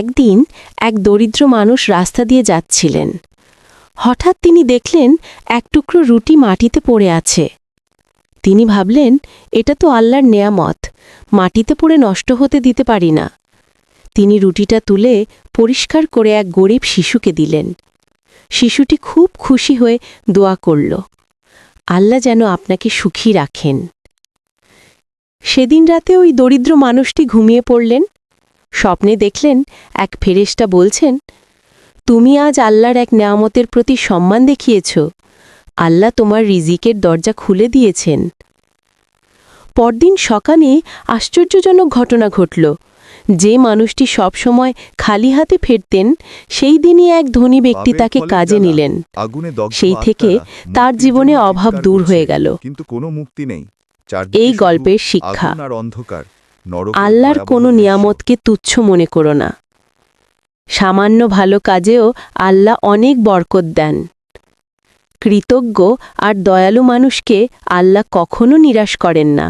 একদিন এক দরিদ্র মানুষ রাস্তা দিয়ে যাচ্ছিলেন। হঠাৎ তিনি দেখলেন এক টুকরো রুটি মাটিতে পড়ে আছে। তিনি ভাবলেন, এটা তো আল্লাহর নেয়ামত, মাটিতে পড়ে নষ্ট হতে দিতে পারি না। তিনি রুটিটা তুলে পরিষ্কার করে এক গরিব শিশুকে দিলেন। শিশুটি খুব খুশি হয়ে দোয়া করল, আল্লাহ যেন আপনাকে সুখী রাখেন। সেদিন রাতে ওই দরিদ্র মানুষটি ঘুমিয়ে পড়লেন। স্বপ্নে দেখলেন এক ফেরেশতা বলছেন তুমি আজ আল্লাহর এক নেয়ামতের প্রতি সম্মান দেখিয়েছ। আল্লাহ তোমার রিজিকের দরজা খুলে দিয়েছেন। পরদিন সকালে আশ্চর্যজনক ঘটনা ঘটল। যে মানুষটি সবসময় খালি হাতে ফেরতেন সেই দিনই এক ধনী ব্যক্তি তাকে কাজে নিলেন। সেই থেকে তার জীবনে অভাব দূর হয়ে গেল। কিন্তু কোনো মুক্তি নেই। এই গল্পের শিক্ষা। অন্ধকার। আল্লাহর কোনো নিয়ামতকে তুচ্ছ মনে করো না। সামান্য ভালো কাজেও আল্লাহ অনেক বরকত দেন। কৃতজ্ঞ আর দয়ালু মানুষকে আল্লাহ কখনো নিরাশ করেন না।